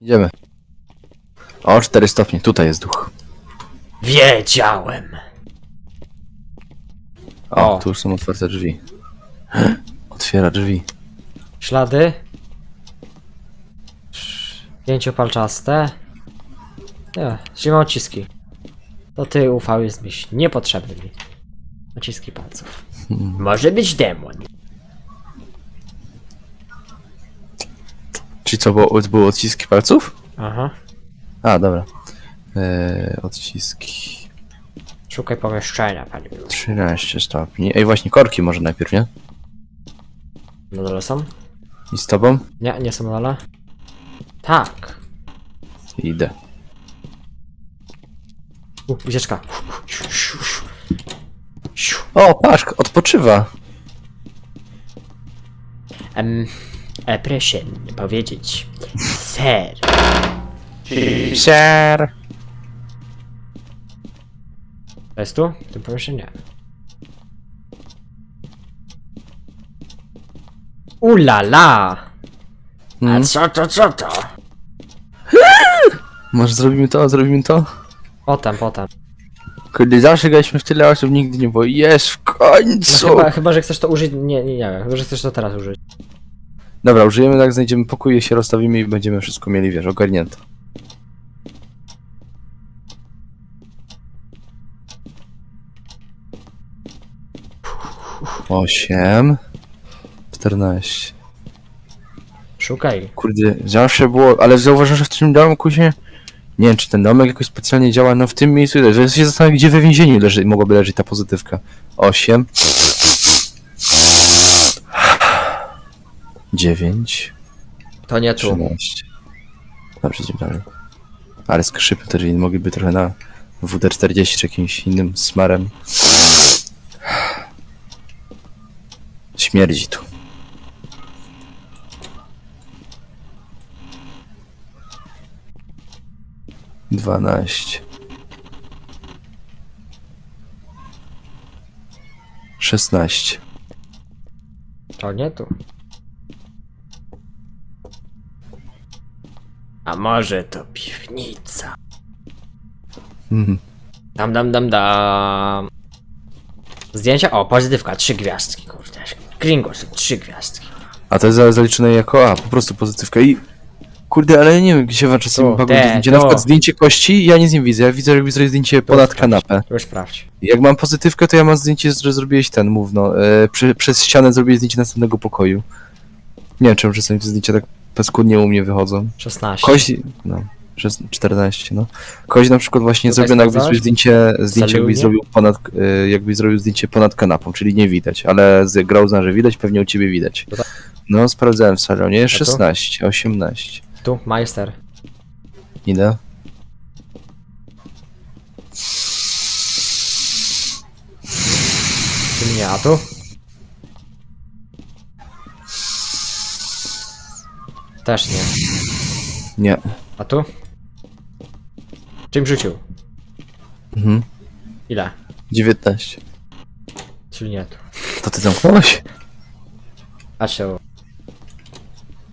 Idziemy. O, 4 stopnie, tutaj jest duch. Wiedziałem. O, O. tu już są otwarte drzwi. Otwiera drzwi. Ślady. Zdjęcie palczaste. Nie, zima odciski. To ty ufał jest miś niepotrzebny mi. Odciski palców. Może być demon. Czyli co, było, były odciski palców? Aha. A, dobra. Eee, odciski. Szukaj pomieszczenia, panie Milu. 13 stopni. Ej, właśnie korki może najpierw, nie? Na dole są? I z tobą? Nie, nie są na dole. Tak. Idę. U, ucieczka. O, patrz, odpoczywa. Em, e, proszę powiedzieć. Ser. Ser. Jest tu? Tym pomieszczeniu nie. Ulala! A Hmm. co to, co to? Może zrobimy to, zrobimy to? Potem, potem. Kiedy zawsze graliśmy w tyle osób, nigdy nie było. Jest w końcu! Chyba, chyba, że chcesz to użyć. Nie, nie, nie. Chyba, że chcesz to teraz użyć. Dobra, użyjemy, jak znajdziemy pokój, się rozstawimy i będziemy wszystko mieli, wiesz, ogarnięte. Osiem. Czternaście. Szukaj. Kurde, zawsze było, ale zauważyłem, że w tym domku się... Nie wiem, czy ten domek jakoś specjalnie działa, no w tym miejscu, że się zastanawiam, gdzie we więzieniu leży, mogłaby leżeć ta pozytywka. Osiem. Dziewięć. To nie tu. 13. Dobrze, idziemy dalej. Ale skrzypy te drzwi mogliby trochę na WD-40 czy jakimś innym smarem. Śmierdzi tu. Dwanaście. Szesnaście. To nie tu. A może to piwnica? Mhm. Dam, dam, dam, dam. Zdjęcia? O, pozytywka, trzy gwiazdki, kurde. Gringos, trzy gwiazdki. A to jest za- zaliczone jako A, po prostu pozytywka i... Kurde, ale nie wiem, gdzie wam czasami te, to zdjęcie. Na przykład zdjęcie kości, ja nic nie widzę. Ja widzę, jakby zrobić zdjęcie ponad kanapę. Już sprawdź. Jak mam pozytywkę, to ja mam zdjęcie, że zrobiłeś ten, mów no. E, przez ścianę zrobiłeś zdjęcie następnego pokoju. Nie wiem, czemu czasami te zdjęcia tak paskudnie u mnie wychodzą. 16. Kość, no. Przez 14, no. Kość na przykład właśnie Tutaj jakbyś sprawdzałeś? zrobił zdjęcie, zdjęcie jakbyś Salionie? zrobił ponad, e, jakbyś zrobił zdjęcie ponad kanapą, czyli nie widać, ale z Grauza, że widać, pewnie u ciebie widać. Tutaj? No, sprawdzałem w salonie, tu? 16, 18. Tu, majster. Idę. Tu nie, a tu? Też nie. Nie. A tu? Czym rzucił? Mhm. Ile? 19. Czyli nie tu. To ty zamknąłeś? A się.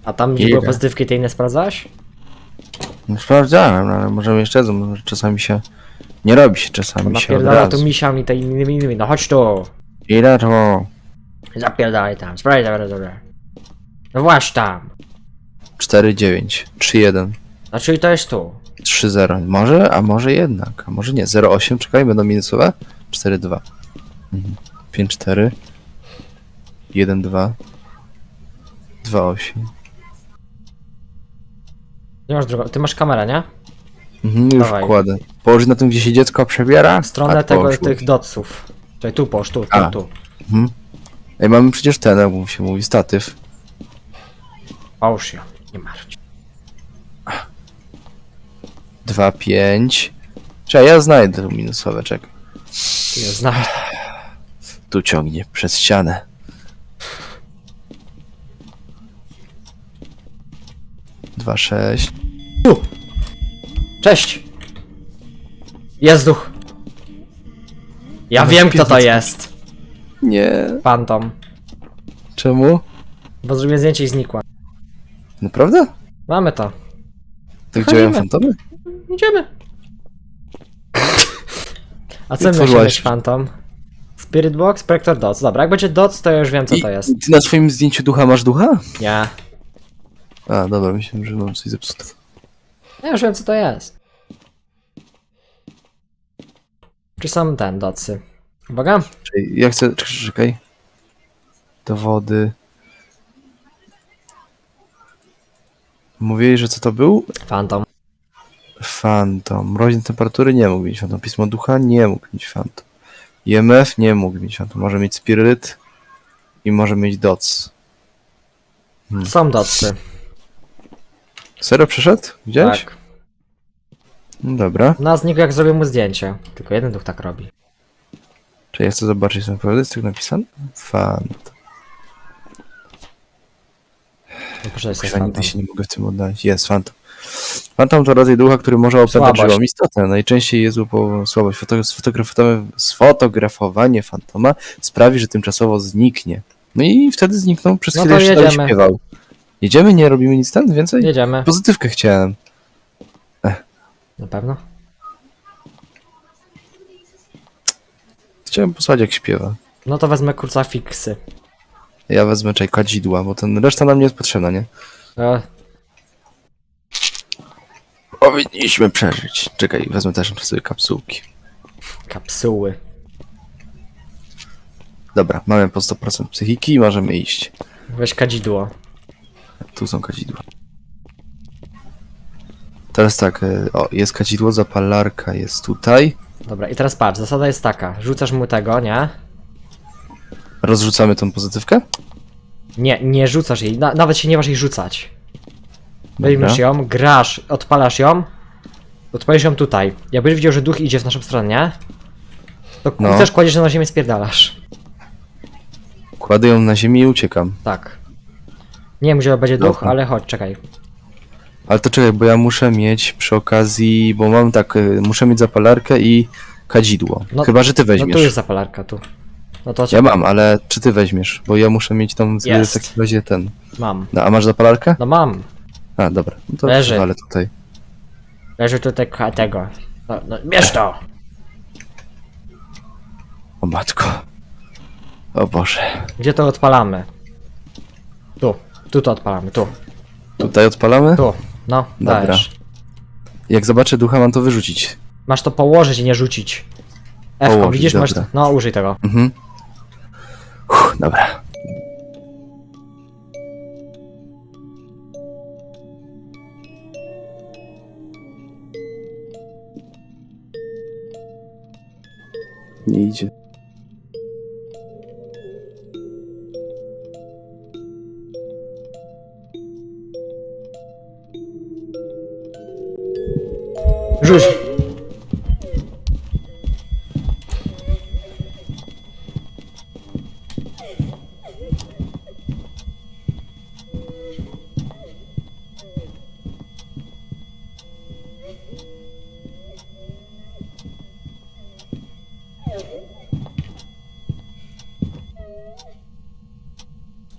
A tam Ile? były pozytywki, tej nie sprawdzałeś? No sprawdzałem, no, ale możemy jeszcze raz, może czasami się... Nie robi się czasami się od napierdala razu. tu misiami, te innymi, innymi. No chodź tu! Ile to? Zapierdalaj tam, sprawdź, dobra, dobra. No właśnie tam. 4, 9, 3, 1, No czyli to jest tu. 3, 0. Może, a może jednak, a może nie. 0, 8, czekaj, będą minusowe? 4, 2. Mhm. 5, 4. 1, 2. 2, 8. Nie masz drugą. Ty masz kamerę, nie? Mhm, już Dawaj. wkładę. Położyć na tym, gdzie się dziecko przebiera? Stronę a tego, połóż. tych dotsów. Czyli tu posz, tu, tu, A. tu. Mhm. Ej, mamy przecież ten, jak mu się mówi, statyw. Połóż ją, nie martw. 2, 5. Czekaj, ja znajdę tu minusowe, czekaj. Je znasz. Tu ciągnie przez ścianę. Dwa, sześć. Cześć! Jest duch. Ja Ale wiem kto to jest. Nie. Phantom. Czemu? Bo zrobiłem zdjęcie i znikła. Naprawdę? Mamy to. Tak działają Chodzimy. fantomy? Idziemy. A co mieć Phantom? Spirit Box, Projector Dots. Dobra, jak będzie Dots, to ja już wiem co I- to jest. Ty na swoim zdjęciu ducha masz ducha? Nie. A, dobra, myślałem, że mam coś zepsute. Ja już wiem co to jest. Czy są ten Dotsy? Uwaga. Czekaj, ja chcę... czekaj, Czekaj. Dowody... Mówili, że co to był? Phantom. Phantom. Mroźne temperatury nie mógł mieć Phantom. Pismo ducha nie mógł mieć Phantom. IMF nie mógł mieć Phantom. Może mieć Spirit i może mieć DOTS. Są Dotsy. Serio przyszedł? Widziałeś? Tak. No dobra. Na znikł jak zrobię mu zdjęcie. Tylko jeden duch tak robi. Czy ja chcę zobaczyć, co naprawdę jest tak napisane? Phantom. No proszę, jest nigdy się nie mogę w tym odnaleźć. Jest Phantom. Phantom to rodzaj ducha, który może opętać Słabość. żywą istotę. Najczęściej jest po słabość. Foto- sfotografowanie, sfotografowanie fantoma sprawi, że tymczasowo zniknie. No i wtedy zniknął, przez No chwilę to jeszcze dalej jedziemy. śpiewał. Jedziemy? Nie robimy nic tam więcej? Jedziemy. Pozytywkę chciałem. Na pewno? Chciałem posłuchać jak śpiewa. No to wezmę krucafiksy. Ja wezmę czaj kadzidła, bo ten reszta nam nie jest potrzebna, nie? E, Powinniśmy przeżyć. Czekaj, wezmę też sobie kapsułki. kapsuły. Dobra, mamy po 100% psychiki i możemy iść. Weź kadzidło. Tu są kadzidła. Teraz tak, e, o, jest kadzidło, zapalarka jest tutaj. Dobra, i teraz patrz, zasada jest taka. Rzucasz mu tego, nie? Rozrzucamy tą pozytywkę? Nie, nie rzucasz jej. Na, nawet się nie masz jej rzucać. Weźmiesz Dobra. ją, grasz, odpalasz ją. Odpalisz ją tutaj. Jakbyś widział, że duch idzie w naszą stronę, nie? To No. no. też kładziesz ją na ziemię spierdalasz. Kładę ją na ziemię i uciekam. Tak. Nie wiem, gdzie będzie duch, Dobra. ale chodź, czekaj. Ale to czekaj, bo ja muszę mieć przy okazji, bo mam tak, e, muszę mieć zapalarkę i kadzidło. No- Chyba, że ty No weźmiesz. tu jest zapalarka, tu. No to Ja czekaj. mam, ale czy ty weźmiesz? Bo ja muszę mieć tą w Jest. takim razie ten. Mam. No, a masz zapalarkę? No mam. A, dobra. No to Leży. ale tutaj. Leży tutaj tego. No, no, bierz to! O matko. O Boże. Gdzie to odpalamy? Tu. Tu to odpalamy, tu. Tutaj odpalamy? Tu. No, Dobra. dajesz. Jak zobaczę ducha, mam to wyrzucić. Masz to położyć i nie rzucić. Położyć, widzisz, masz. dobra. No, użyj tego. Mhm. Uff, dobra. Nie idzie. Rzuć!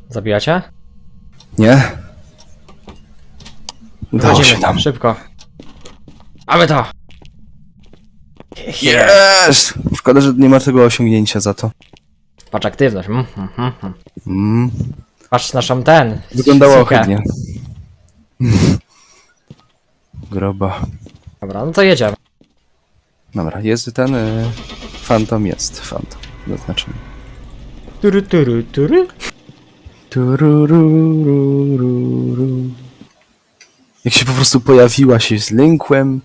Zabijacie? Nie? Udało się Wchodzimy, nam. szybko. Mamy to! Yes! Szkoda, że nie ma tego osiągnięcia za to. Patrz aktywność. Mm, mm, mm, mm. Mm. Patrz naszą ten. Wyglądało sukę. ohydnie. Groba. Dobra, no to jedziemy. Dobra, jest ten... Y... Fantom jest. Fantom. Zaznaczymy. Tury, tury, tury. Tururururu. Jak się po prostu pojawiła się z lękłem,